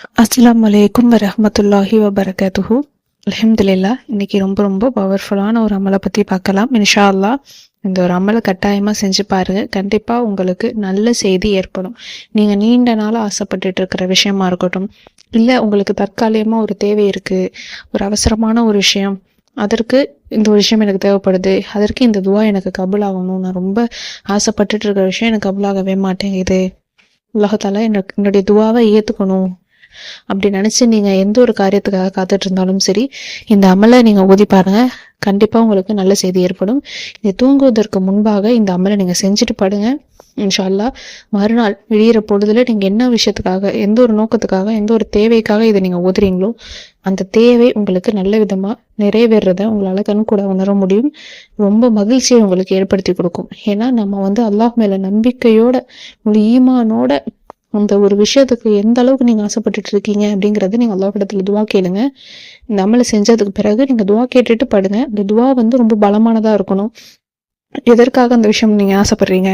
அஸ்லாம் வலைக்கும் வரமத்துல்லாஹி வபரகாத்துஹு அலமதுல்லா இன்னைக்கு ரொம்ப ரொம்ப பவர்ஃபுல்லான ஒரு அமலை பற்றி பார்க்கலாம். இன்ஷா அல்லா இந்த ஒரு அமலை கட்டாயமாக செஞ்சு பாருங்க. கண்டிப்பாக உங்களுக்கு நல்ல செய்தி ஏற்படும். நீங்கள் நீண்ட நாளாக ஆசைப்பட்டுட்டு இருக்கிற விஷயமா இருக்கட்டும் இல்லை உங்களுக்கு தற்காலிகமாக ஒரு தேவை இருக்குது ஒரு அவசரமான ஒரு விஷயம் அதற்கு இந்த ஒரு விஷயம் எனக்கு தேவைப்படுது அதற்கு இந்த துவா எனக்கு கபுல் ஆகணும் நான் ரொம்ப ஆசைப்பட்டுட்டு இருக்கிற விஷயம் எனக்கு கபுலாகவே மாட்டேங்குது. உலகத்தால் எனக்கு என்னுடைய துவாவை ஏற்றுக்கணும் அப்படி நினச்சி நீங்கள் எந்த ஒரு காரியத்துக்காக காத்துட்டு இருந்தாலும் சரி இந்த அமலை நீங்கள் ஓதி பாருங்க. கண்டிப்பாக உங்களுக்கு நல்ல செய்தி ஏற்படும். இதை தூங்குவதற்கு முன்பாக இந்த அமலை நீங்கள் செஞ்சுட்டு படுங்க. இன்ஷா அல்லாஹ் மறுநாள் விடியிற பொழுதுல நீங்கள் என்ன விஷயத்துக்காக எந்த ஒரு நோக்கத்துக்காக எந்த ஒரு தேவைக்காக இதை நீங்கள் ஓதுறீங்களோ அந்த தேவை உங்களுக்கு நல்ல விதமாக நிறைவேறத உங்களால் கண் கூட உணர முடியும். ரொம்ப மகிழ்ச்சியை உங்களுக்கு ஏற்படுத்தி கொடுக்கும். ஏன்னா நம்ம வந்து அல்லாஹ் மேல நம்பிக்கையோட ஈமானோட அந்த ஒரு விஷயத்துக்கு எந்த அளவுக்கு நீங்கள் ஆசைப்பட்டுட்டு இருக்கீங்க அப்படிங்கிறத நீங்கள் அல்லாஹ் இடத்துல துவா கேளுங்க. இந்த அமலை செஞ்சதுக்கு பிறகு நீங்கள் துவா கேட்டுட்டு படுங்க. இந்த துவா வந்து ரொம்ப பலமானதாக இருக்கணும். எதற்காக அந்த விஷயம் நீங்கள் ஆசைப்படுறீங்க?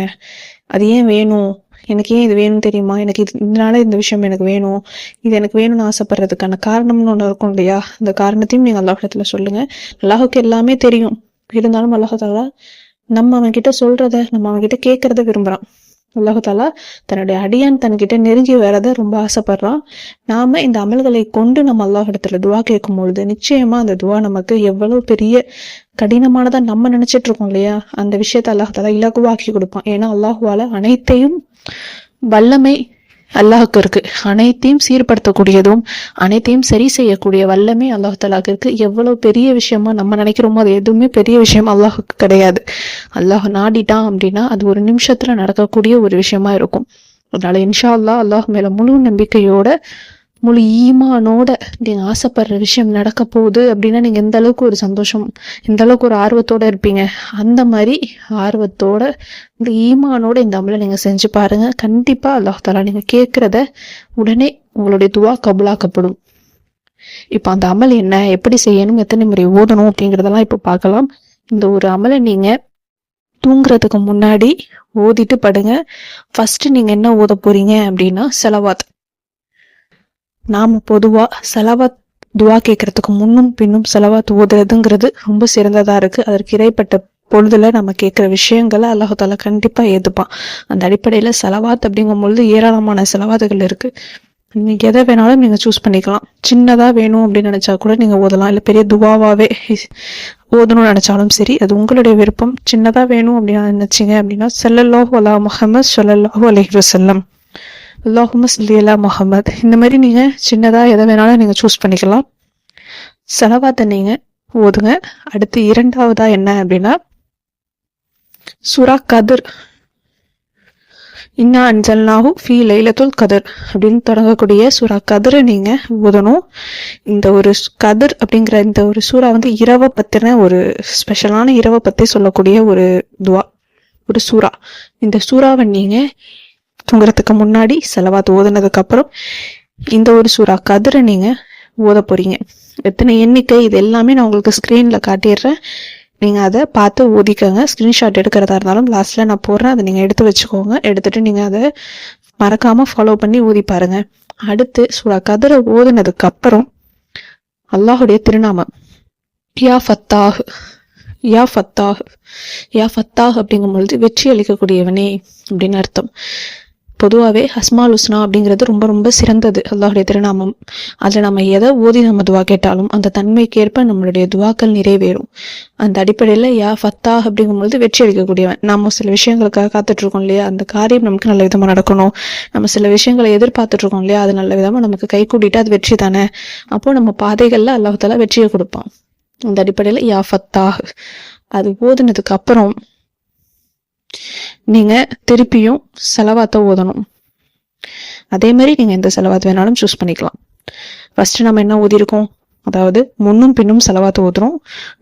அது ஏன் வேணும்? எனக்கு ஏன் இது வேணும் தெரியுமா? எனக்கு இது இதனால இந்த விஷயம் எனக்கு வேணும். இது எனக்கு வேணும்னு ஆசைப்படுறதுக்கான காரணம்னு ஒன்று இருக்கும் இல்லையா? அந்த காரணத்தையும் நீங்கள் அல்லாஹ் சொல்லுங்கள் சொல்லுங்க. அல்லாஹுக்கு எல்லாமே தெரியும். இருந்தாலும் அல்லாஹாலா நம்ம அவன்கிட்ட சொல்றத நம்ம அவன்கிட்ட கேட்கறத விரும்புகிறான் அல்லாஹாலா தன்னுடைய அடியான் தன்கிட்ட நெருங்கி வரத ரொம்ப ஆசைப்படுறான். நாம இந்த அமல்களை கொண்டு நம்ம அல்லாஹ் இடத்துல துவா கேட்கும் பொழுது நிச்சயமா அந்த துவா நமக்கு எவ்வளவு பெரிய கடினமானதா நம்ம நினைச்சிட்டு இருக்கோம் இல்லையா? அந்த விஷயத்த அல்லாஹாலா இலகுவாக்கி கொடுப்பான். ஏன்னா அல்லாஹுவால அனைத்தையும் வல்லமை அல்லாஹுக்கு இருக்கு. அனைத்தையும் சீர்படுத்தக்கூடியதும் அனைத்தையும் சரி செய்யக்கூடிய வல்லமே அல்லாஹ் தலாக்கு இருக்கு. எவ்வளவு பெரிய விஷயமா நம்ம நினைக்கிறோமோ அது எதுவுமே பெரிய விஷயம் அல்லாஹுக்கு கிடையாது. அல்லாஹ் நாடிட்டான் அப்படின்னா அது ஒரு நிமிஷத்துல நடக்கக்கூடிய ஒரு விஷயமா இருக்கும். அதனால இன்ஷா அல்லாஹ் அல்லாஹ் மேல முழு நம்பிக்கையோட முழு ஈமானோட நீங்க ஆசைப்படுற விஷயம் நடக்க போகுது அப்படின்னா நீங்க எந்த அளவுக்கு ஒரு சந்தோஷம் எந்த அளவுக்கு ஒரு ஆர்வத்தோட இருப்பீங்க? அந்த மாதிரி ஆர்வத்தோட இந்த ஈமானோட இந்த அமலை நீங்க செஞ்சு பாருங்க. கண்டிப்பா அல்லாஹ் நீங்கள் நீங்க கேட்கறத உடனே உங்களுடைய துவா கபுலாக்கப்படும். இப்போ அந்த அமல் என்ன எப்படி செய்யணும் எத்தனை முறை ஓதணும் அப்படிங்கிறதெல்லாம் இப்போ பார்க்கலாம். இந்த ஒரு அமலை நீங்க தூங்குறதுக்கு முன்னாடி ஓதிட்டு படுங்க. ஃபர்ஸ்ட் நீங்க என்ன ஓத போறீங்க அப்படின்னா செலவாத். நாம் பொதுவாக செலவாத் துவா கேட்கறதுக்கு முன்னும் பின்னும் செலவாத் ஓதுறதுங்கிறது ரொம்ப சிறந்ததாக இருக்குது அதற்கு இடைப்பட்ட பொழுதுல நம்ம கேட்குற விஷயங்களை அல்லாஹால கண்டிப்பாக ஏற்றுப்பான் அந்த அடிப்படையில் செலவாத் அப்படிங்கும் பொழுது ஏராளமான செலவாத்துகள் இருக்குது நீங்கள் எதை வேணாலும் நீங்கள் சூஸ் பண்ணிக்கலாம். சின்னதாக வேணும் அப்படின்னு நினச்சா கூட நீங்கள் ஓதலாம் இல்லை பெரிய துவாவாகவே ஓதணும்னு நினச்சாலும் சரி அது உங்களுடைய விருப்பம். சின்னதாக வேணும் அப்படின்னு நினச்சிங்க அப்படின்னா செல்லல்லாஹு அலா முகமது சொல்லல்லாஹு அலஹி வசல்லம் அல்லாஹும லீலா முஹம்மத். இந்த மாதிரி நீங்கள் சின்னதாக எதை வேணாலும் நீங்கள் சூஸ் பண்ணிக்கலாம். செலவாத்தை நீங்கள் ஓதுங்க. அடுத்து இரண்டாவதா என்ன அப்படின்னா சுரா கதிர். இன்னா அன்சல்னாஹு ஃபி லைலத்துல் கதிர் அப்படின்னு தொடங்கக்கூடிய சூரா கதிரை நீங்கள் ஓதணும். இந்த ஒரு கதிர் அப்படிங்கிற இந்த ஒரு சூறா வந்து இரவை பற்றின ஒரு ஸ்பெஷலான இரவை பற்றி சொல்லக்கூடிய ஒரு துவா ஒரு சூறா. இந்த சூறாவை நீங்கள் தூங்குறதுக்கு முன்னாடி செலவாத்து ஓதுனதுக்கு அப்புறம் இந்த ஒரு சூறா கதிரை நீங்க ஓத போறீங்க. எத்தனை எண்ணிக்கை இது எல்லாமே நான் உங்களுக்கு ஸ்க்ரீனில் காட்டிடுறேன். நீங்க அதை பார்த்து ஓதிக்கோங்க ஸ்கிரீன்ஷாட் எடுக்கிறதா இருந்தாலும் லாஸ்ட்ல நான் போடுறேன். அதை நீங்க எடுத்து வச்சுக்கோங்க. எடுத்துட்டு நீங்க அதை மறக்காம ஃபாலோ பண்ணி ஊதி பாருங்க. அடுத்து சூறா கதிரை ஓதுனதுக்கு அப்புறம் அல்லாஹுடைய திருநாமம் யா ஃபத்தாஹ் யா ஃபத்தாஹ் யா ஃபத்தாஹ் அப்படிங்கும் பொழுது வெற்றி அளிக்கக்கூடியவனே அப்படின்னு அர்த்தம். பொதுவாகவே ஹஸ்மால் உஸ்னா அப்படிங்கிறது ரொம்ப ரொம்ப சிறந்தது. அல்லாஹுடைய திருநாமம். அதில் நம்ம எதை ஓதி நம்ம துவா கேட்டாலும் அந்த தன்மைக்கேற்ப நம்மளுடைய துவாக்கள் நிறைவேறும். அந்த அடிப்படையில் யா ஃபத்தாஹ் அப்படிங்கும்பொழுது வெற்றி அளிக்கக்கூடியவன். நம்ம சில விஷயங்களுக்காக காத்துட்டு இருக்கோம் இல்லையா? அந்த காரியம் நமக்கு நல்ல விதமாக நடக்கணும். நம்ம சில விஷயங்களை எதிர்பார்த்துட்ருக்கோம் இல்லையா? அது நல்ல விதமாக நமக்கு கை கூட்டிட்டு அது வெற்றி தானே? அப்போ நம்ம பாதைகளில் அல்லாஹால வெற்றியை கொடுப்பான். அந்த அடிப்படையில் யா ஃபத்தாஹ். அது ஓதுனதுக்கு அப்புறம் நீங்கள் திருப்பியும் செலவாத்தை ஓதணும். அதே மாதிரி நீங்கள் எந்த செலவாத்து வேணாலும் சூஸ் பண்ணிக்கலாம். ஃபஸ்ட்டு நம்ம என்ன ஓதிருக்கோம்? அதாவது முன்னும் பின்னும் செலவாத்து ஓதுறோம்.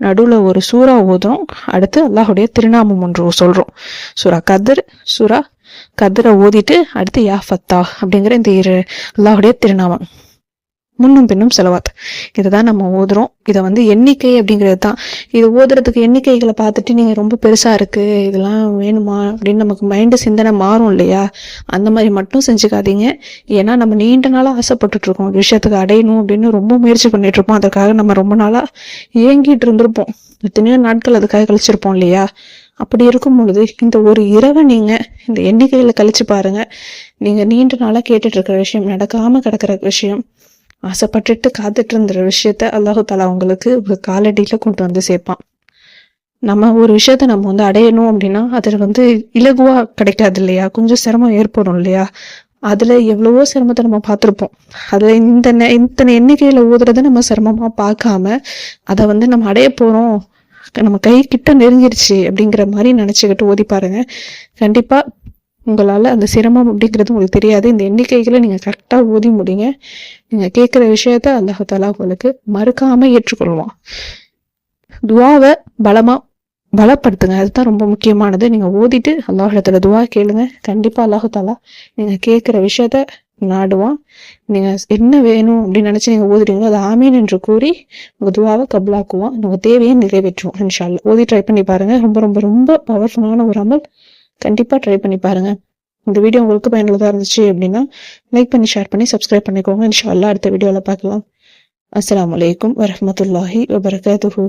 நடுவில் ஒரு சூறா ஓதுறோம். அடுத்து அல்லாஹுடைய திருநாமம் ஒன்று சொல்கிறோம் சூரா கதிர் சூரா கதிரை ஓதிட்டு அடுத்து யா ஃபத்தா அப்படிங்கிற இந்த இரு அல்லாஹுடைய திருநாமம். முன்னும் பின்னும் செலவாத் இதை தான் நம்ம ஓதுறோம். இதை வந்து எண்ணிக்கை அப்படிங்கிறது தான். இது ஓதுறதுக்கு எண்ணிக்கைகளை பார்த்துட்டு நீங்கள் ரொம்ப பெருசாக இருக்கு இதெல்லாம் வேணுமா அப்படின்னு நமக்கு மைண்டு சிந்தனை மாறும் இல்லையா? அந்த மாதிரி மட்டும் செஞ்சுக்காதீங்க. ஏன்னா நம்ம நீண்ட நாளாக ஆசைப்பட்டுட்டு இருக்கோம் ஒரு விஷயத்துக்கு அடையணும் அப்படின்னு ரொம்ப முயற்சி பண்ணிட்டு இருப்போம் அதற்காக நம்ம ரொம்ப நாளாக ஏங்கிட்டு இருந்திருப்போம். எத்தனையோ நாட்கள் அதுக்காக கழிச்சிருப்போம் இல்லையா? அப்படி இருக்கும் பொழுது இந்த ஒரு இரவை நீங்க இந்த எண்ணிக்கையில் கழிச்சு பாருங்க. நீங்க நீண்ட நாளா கேட்டுட்டு இருக்கிற விஷயம் நடக்காம கிடக்கிற விஷயம் ஆசைப்பட்டுட்டு காத்துட்டு இருந்த விஷயத்த அல்லாஹு தாலா உங்களுக்கு ஒரு காலடியில கொண்டு வந்து சேர்ப்பான். நம்ம ஒரு விஷயத்த நம்ம வந்து அடையணும் அப்படின்னா அது வந்து இலகுவா கிடைக்காது இல்லையா? கொஞ்சம் சிரமம் ஏற்படும் இல்லையா? அதுல எவ்வளவோ சிரமத்தை நம்ம பார்த்துருப்போம். அதுல இந்த இத்தனை எண்ணிக்கையில ஊதுறத நம்ம சிரமமா பார்க்காம அதை வந்து நம்ம அடைய போறோம். நம்ம கை கிட்ட நெருங்கிருச்சு அப்படிங்கிற மாதிரி நினைச்சுக்கிட்டு ஓதி பாருங்க. கண்டிப்பா உங்களால் அந்த சிரமம் அப்படிங்கிறது உங்களுக்கு தெரியாது. இந்த எண்ணிக்கைகளை நீங்கள் கரெக்டாக ஓதி முடிங்க. நீங்கள் கேட்குற விஷயத்த அல்லாஹாலா உங்களுக்கு மறுக்காமல் ஏற்றுக்கொள்வான். துவாவை பலமாக பலப்படுத்துங்க. அதுதான் ரொம்ப முக்கியமானது. நீங்கள் ஓதிட்டு அல்லாஹத்தில் துவா கேளுங்க. கண்டிப்பாக அல்லாஹாலா நீங்கள் கேட்குற விஷயத்த நாடுவான். நீங்கள் என்ன வேணும் அப்படின்னு நினச்சி நீங்கள் ஓதுறீங்களோ அது ஆமீன் என்று கூறி உங்கள் துவாவை கபலாக்குவான். உங்கள் தேவையை நிறைவேற்றுவோம் இன்ஷால்லா ஓதி ட்ரை பண்ணி பாருங்கள் ரொம்ப ரொம்ப ரொம்ப பவர்ஃபுல்லான ஒரு அமல். கண்டிப்பா ட்ரை பண்ணி பாருங்க. இந்த வீடியோ உங்களுக்கு பயனுள்ளதா இருந்துச்சு அப்படின்னா லைக் பண்ணி ஷேர் பண்ணி சப்ஸ்கிரைப் பண்ணிக்கோங்க. இன்ஷா அல்லா அடுத்த வீடியோவில் பார்க்கலாம். அஸ்லாம் வலைக்கம் வரமத்துல்லாஹி வபரகாத்துஹு.